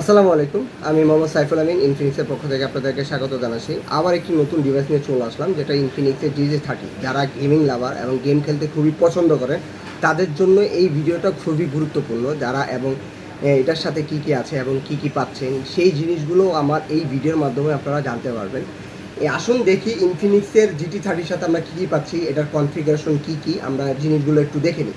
আসসালামু আলাইকুম, আমি মোহাম্মদ সাইফুল আমিন ইনফিনিক্সের পক্ষ থেকে আপনাদেরকে স্বাগত জানাচ্ছি। আবার একটি নতুন ডিভাইস নিয়ে চলে আসলাম, যেটা ইনফিনিক্সের ডিজে থার্টি যারা গেমিং লাভার এবং গেম খেলতে খুবই পছন্দ করেন, তাদের জন্য এই ভিডিওটা খুবই গুরুত্বপূর্ণ। যারা এবং এটার সাথে কি কি আছে এবং কি কি পাচ্ছেন, সেই জিনিসগুলো আমার এই ভিডিওর মাধ্যমে আপনারা জানতে পারবেন। আসুন দেখি ইনফিনিক্সের জিটি থার্টির সাথে আমরা কী কী পাচ্ছি, এটার কনফিগারেশন কী কী, আমরা জিনিসগুলো একটু দেখে নিই।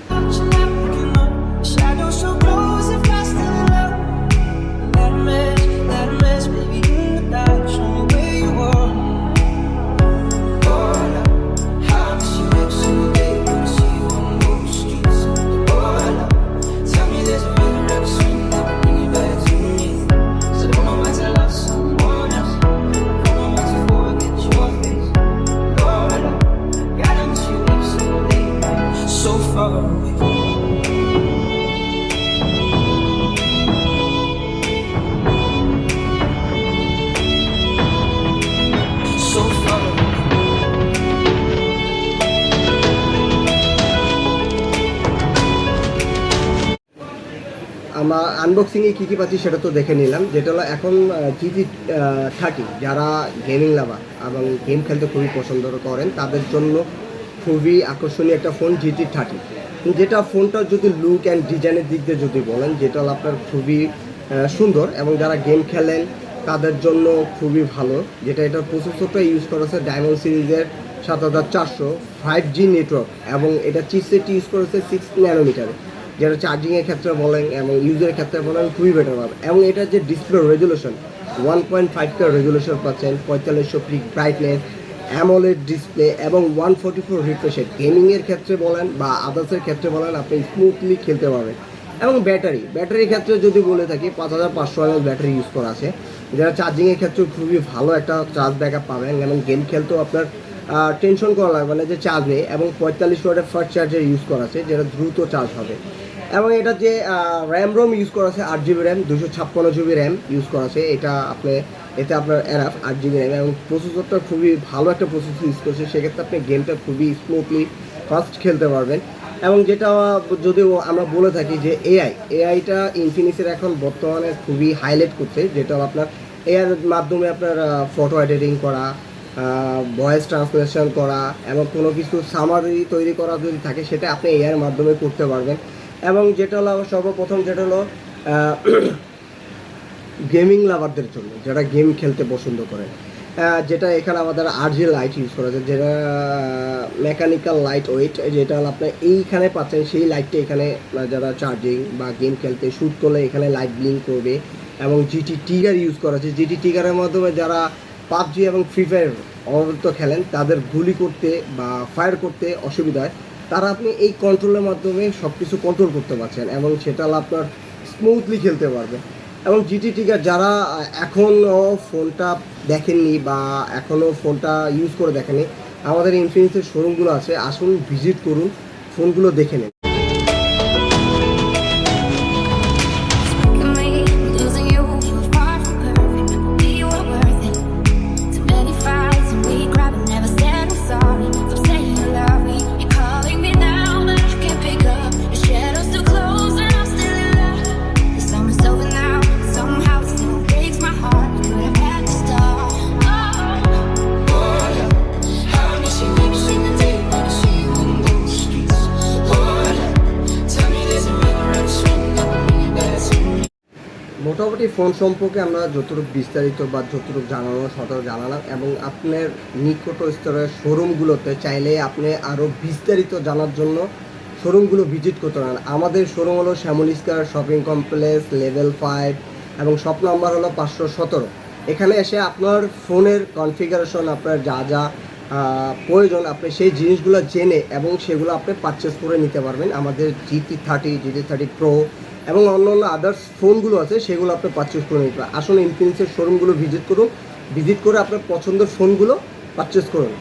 আমরা আনবক্সিংয়ে কী কী পাচ্ছি সেটা তো দেখে নিলাম, যেটা হলো এখন জিটি থার্টি যারা গেমিং লাভার এবং গেম খেলতে খুবই পছন্দ করেন, তাদের জন্য খুবই আকর্ষণীয় একটা ফোন জিটি থার্টি যেটা ফোনটা যদি লুক অ্যান্ড ডিজাইনের দিক দিয়ে যদি বলেন, যেটা আপনার খুবই সুন্দর এবং যারা গেম খেলেন, তাদের জন্য খুবই ভালো। যেটা এটার প্রসেসরটা ইউজ করেছে ডায়মন্ড সিরিজের সাত হাজার চারশো ফাইভ জি নেটওয়ার্ক এবং এটা চিপসেটটি ইউজ করেছে সিক্স ন্যানোমিটারে যেটা চার্জিংয়ের ক্ষেত্রে বলেন এবং ইউজের ক্ষেত্রে বলেন খুবই বেটার হবে এবং এটার যে display resolution one point five K resolution পাচ্ছেন, পঁয়তাল্লিশশো পিক ব্রাইটনেস অ্যামোলেড ডিসপ্লে এবং ওয়ান ফোর্টি ফোর রিফ্রেশের গেমিংয়ের ক্ষেত্রে বলেন বা আদার্সের ক্ষেত্রে বলেন, আপনি স্মুথলি খেলতে পারবেন। এবং ব্যাটারি, ব্যাটারির ক্ষেত্রে যদি বলে থাকি, পাঁচ হাজার পাঁচশো এমএল ব্যাটারি ইউজ করা আছে। যেটা চার্জিংয়ের ক্ষেত্রে খুবই ভালো একটা চার্জ ব্যাকআপ পাবেন। এবং গেম খেলতেও আপনার টেনশন করা লাগবে না যে চার্জ নেই এবং পঁয়তাল্লিশ ওয়াটের ফার্স্ট চার্জার ইউজ করা আছে, যেটা দ্রুত চার্জ হবে। এবং এটা যে র্যাম রোম ইউজ করা আছে, আট জিবি র্যাম দুশো ছাপ্পান্ন জিবি র্যাম ইউজ করা আছে। এটা আপনি এতে আপনার এনাফ আট জিবি র্যাম এবং প্রসেসরটা খুবই ভালো একটা প্রসেসর ইউজ করছে, সেক্ষেত্রে আপনি গেমটা খুবই স্মুথলি ফাস্ট খেলতে পারবেন। এবং যেটা যদি আমরা বলে থাকি যে এআই এআইটা ইনফিনিক্সের এখন বর্তমানে খুবই হাইলাইট করছে, যেটা আপনার এআইয়ের মাধ্যমে আপনার ফটো এডিটিং করা ভয়েস ট্রান্সলেশন করা এবং কোনো কিছু সামারি তৈরি করা যদি থাকে, সেটা আপনি এআইয়ের মাধ্যমে করতে পারবেন। এবং যেটা হলো, সর্বপ্রথম যেটা হলো গেমিং লাভারদের জন্য, যারা গেম খেলতে পছন্দ করে। যেটা এখানে আমাদের আরজি লাইট ইউজ করা যায়, যেটা মেকানিক্যাল লাইট ওয়েট যেটা আপনার এইখানে পাচ্ছেন, সেই লাইটটা এখানে যারা চার্জিং বা গেম খেলতে শ্যুট করলে এখানে লাইট ব্লিঙ্ক করবে। এবং জিটি টিগার ইউজ করা আছে। জিটি টিগারের মাধ্যমে যারা পাবজি এবং ফ্রি ফায়ার অনবরত খেলেন, তাদের গুলি করতে বা ফায়ার করতে অসুবিধা হয়। তারা আপনি এই কন্ট্রোলের মাধ্যমে সব কিছু কন্ট্রোল করতে পারছেন এবং সেটা আপনার স্মুথলি খেলতে পারবে এবং জিটি টিকা যারা এখনও ফোনটা দেখেননি বা এখনও ফোনটা ইউজ করে দেখেনি আমাদের ইনফিনিক্সের শোরুমগুলো আছে, আসুন ভিজিট করুন, ফোনগুলো দেখে নিন। মোটামুটি ফোন সম্পর্কে আমরা যতটুকু বিস্তারিত বা যতটুকু জানানো সতর্ক জানালাম এবং আপনার নিকট স্তরের শোরুমগুলোতে চাইলে আপনি আরও বিস্তারিত জানার জন্য শোরুমগুলো ভিজিট করতে পারেন। আমাদের শোরুম হলো Shyamal square shopping complex, level five এবং শপ নাম্বার হলো পাঁচশো সতেরো। এখানে এসে আপনার ফোনের কনফিগারেশন, আপনার যা যা প্রয়োজন, আপনি সেই জিনিসগুলো জেনে এবং সেগুলো আপনি পারচেস করে নিতে পারবেন। আমাদের GT thirty GT thirty pro এবং অন্য অন্য আদার্স ফোনগুলো আছে, সেগুলো আপনার পারচেস করে নিতে আসুন ইনফিনিক্সের শোরুমগুলো ভিজিট করুন। ভিজিট করে আপনার পছন্দের ফোনগুলো পারচেস করুন।